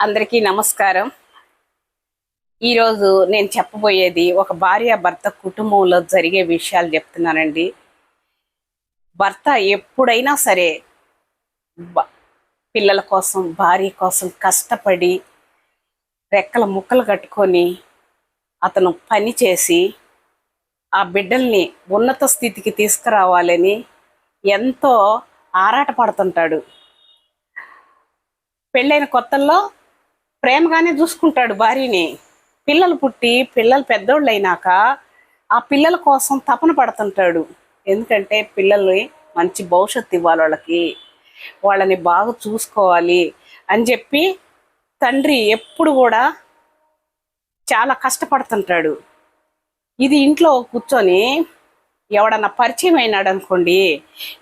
అందరికీ నమస్కారం. ఈరోజు నేను చెప్పబోయేది ఒక భార్య భర్త కుటుంబంలో జరిగే విషయాలు చెప్తున్నానండి. భర్త ఎప్పుడైనా సరే బ- పిల్లల కోసం భార్య కోసం కష్టపడి రెక్కల ముక్కలు కట్టుకొని అతను పని చేసి ఆ బిడ్డల్ని ఉన్నత స్థితికి తీసుకురావాలని ఎంతో ఆరాటపడుతుంటాడు. పెళ్ళైన కొత్తల్లో ప్రేమగానే చూసుకుంటాడు భార్యని. పిల్లలు పుట్టి పిల్లలు పెద్దోళ్ళు అయినాక ఆ పిల్లల కోసం తపన పడుతుంటాడు. ఎందుకంటే పిల్లల్ని మంచి భవిష్యత్తు ఇవ్వాలి వాళ్ళకి. వాళ్ళని బాగా చూసుకోవాలి అని చెప్పి తండ్రి ఎప్పుడు కూడా చాలా కష్టపడుతుంటాడు. ఇది ఇంట్లో కూర్చొని ఎవడన్నా పరిచయం అయినాడు అనుకోండి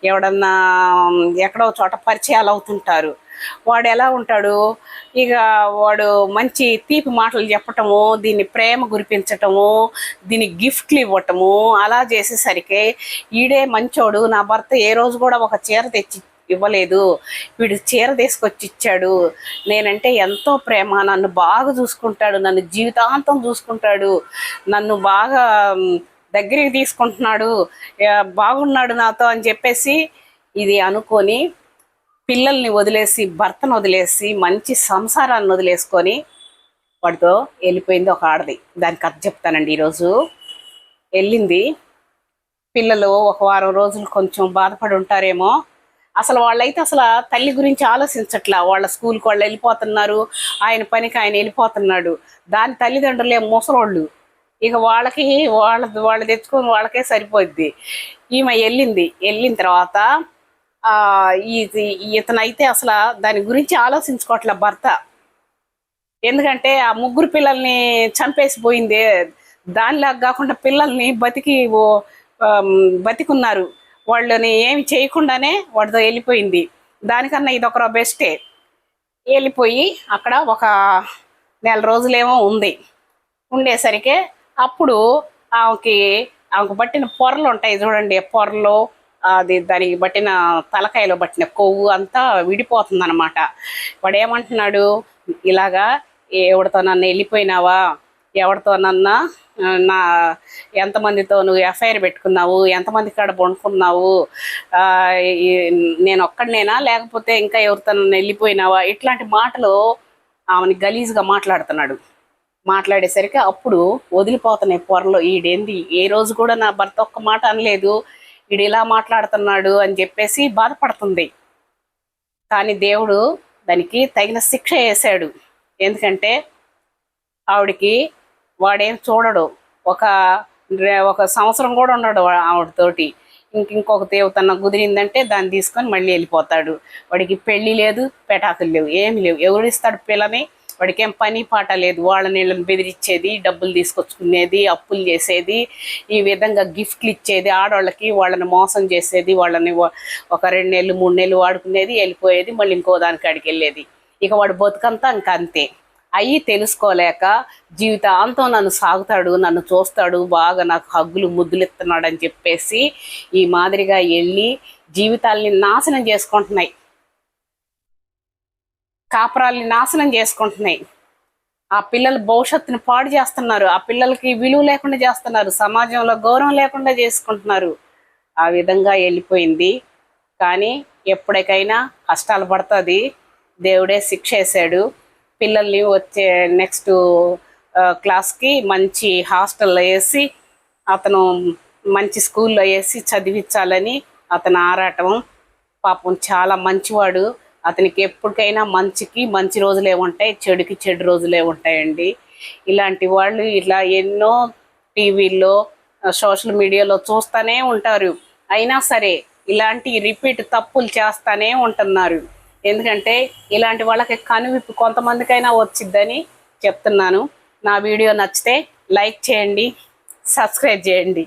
ఎవడన్నా ఎక్కడో చోట పరిచయాలు అవుతుంటారు. వాడు ఎలా ఉంటాడు? ఇక వాడు మంచి తీపి మాటలు చెప్పటము దీన్ని ప్రేమ గురిపించటము దీనికి గిఫ్ట్లు ఇవ్వటము అలా చేసేసరికి ఈడే మంచోడు నా భర్త ఏ రోజు కూడా ఒక చీర తెచ్చి ఇవ్వలేదు. వీడు చీర తీసుకొచ్చి ఇచ్చాడు. నేనంటే ఎంతో ప్రేమ నన్ను బాగా చూసుకుంటాడు నన్ను జీవితాంతం చూసుకుంటాడు. నన్ను బాగా దగ్గరికి తీసుకుంటున్నాడు. బాగున్నాడు నాతో అని చెప్పేసి ఇది అనుకొని పిల్లల్ని వదిలేసి భర్తను వదిలేసి మంచి సంసారాన్ని వదిలేసుకొని వాడితో వెళ్ళిపోయింది ఒక ఆడది. దానికి అర్థం చెప్తానండి ఈరోజు. వెళ్ళింది. పిల్లలు ఒక వారం రోజులు కొంచెం బాధపడి ఉంటారేమో. అసలు వాళ్ళైతే అసలు తల్లి గురించి ఆలోచించట్లా. వాళ్ళ స్కూల్కి వాళ్ళు వెళ్ళిపోతున్నారు. ఆయన పనికి ఆయన వెళ్ళిపోతున్నాడు. దాని తల్లిదండ్రులే ముసలోళ్ళు. ఇక వాళ్ళకి వాళ్ళ వాళ్ళు తెచ్చుకొని వాళ్ళకే సరిపోద్ది. ఈమె వెళ్ళింది. వెళ్ళిన తర్వాత ఇది ఇతనైతే అసలు దాని గురించి ఆలోచించుకోవట్లే భర్త. ఎందుకంటే ఆ ముగ్గురు పిల్లల్ని చంపేసి పోయింది. దానిలాగా కాకుండా పిల్లల్ని బతికి బతికున్నారు. వాళ్ళని ఏమి చేయకుండానే వాడితో వెళ్ళిపోయింది. దానికన్నా ఇది ఒక బెస్టే వెళ్ళిపోయి అక్కడ ఒక నెల రోజులేమో ఉంది. ఉండేసరికి అప్పుడు ఆమెకి ఆమెకు పట్టిన పొరలు ఉంటాయి చూడండి పొరలు అది దానికి పట్టిన తలకాయలో పట్టిన కొవ్వు అంతా విడిపోతుంది అనమాట వాడు ఏమంటున్నాడు ఇలాగా ఎవరితో నన్ను వెళ్ళిపోయినావా ఎవరితోనన్నా ఆ, నా ఎంతమందితో నువ్వు ఎఫ్ఐఆర్ పెట్టుకున్నావు ఎంతమంది కాడ పండుకున్నావు నేను ఒక్కడినేనా లేకపోతే ఇంకా ఎవరితో నన్ను వెళ్ళిపోయినావా ఇట్లాంటి మాటలు ఆమెని గలీజ్గా మాట్లాడుతున్నాడు. మాట్లాడేసరికి అప్పుడు వదిలిపోతున్నాయి పొరలు ఈడేంది? ఏ రోజు కూడా నా భర్త ఒక్క మాట అనలేదు. ఈడు ఇలా మాట్లాడుతున్నాడు అని చెప్పేసి బాధపడుతుంది. కానీ దేవుడు దానికి తగిన శిక్ష వేశాడు. ఎందుకంటే ఆవిడికి వాడేం చూడడు. ఒక ఒక సంవత్సరం కూడా ఉండడు ఆవిడతోటి ఇంక ఇంకొక దేవతన్న కుదిరిందంటే దాన్ని తీసుకొని మళ్ళీ వెళ్ళిపోతాడు. వాడికి పెళ్ళి లేదు పెటాకులు లేవు ఏమి లేవు. ఎవరిస్తాడు పిల్లని? వాడికి ఏం పని పాట లేదు. వాళ్ళ నీళ్ళని బెదిరించేది డబ్బులు తీసుకొచ్చుకునేది అప్పులు చేసేది ఈ విధంగా గిఫ్ట్లు ఇచ్చేది ఆడవాళ్ళకి వాళ్ళని మోసం చేసేది వాళ్ళని ఒక రెండు నెలలు మూడు నెలలు వాడుకునేది వెళ్ళిపోయేది మళ్ళీ ఇంకో దానికి అడిగి వెళ్ళేది ఇక వాడు బతుకంతా ఇంకా అంతే. అయ్యి తెలుసుకోలేక జీవితాంతం నన్ను సాగుతాడు నన్ను చూస్తాడు బాగా నాకు హగ్గులు ముద్దులు ఇస్తున్నాడు అని చెప్పేసి ఈ మాదిరిగా వెళ్ళి జీవితాల్ని నాశనం చేసుకుంటున్నాయి. కాపురాల్ని నాశనం చేసుకుంటున్నాయి. ఆ పిల్లల భవిష్యత్తుని పాడు చేస్తున్నారు. ఆ పిల్లలకి విలువ లేకుండా చేస్తున్నారు. సమాజంలో గౌరవం లేకుండా చేసుకుంటున్నారు. ఆ విధంగా వెళ్ళిపోయింది. కానీ ఎప్పటికైనా కష్టాలు పడుతుంది. దేవుడే శిక్ష వేసాడు పిల్లల్ని వచ్చే నెక్స్ట్ క్లాస్కి మంచి హాస్టల్లో వేసి అతను మంచి స్కూల్లో వేసి చదివించాలని అతను ఆరాటం. పాపం చాలా మంచివాడు. అతనికి ఎప్పటికైనా మంచికి మంచి రోజులే ఉంటాయి చెడుకి చెడు రోజులే ఉంటాయండి. ఇలాంటి వాళ్ళు ఇలా ఎన్నో టీవీల్లో సోషల్ మీడియాలో చూస్తూనే ఉంటారు. అయినా సరే ఇలాంటి రిపీట్ తప్పులు చేస్తూనే ఉంటున్నారు. ఎందుకంటే ఇలాంటి వాళ్ళకి కనువిప్పు కొంతమందికైనా వచ్చిద్దని చెప్తున్నాను. నా వీడియో నచ్చితే లైక్ చేయండి సబ్స్క్రైబ్ చేయండి.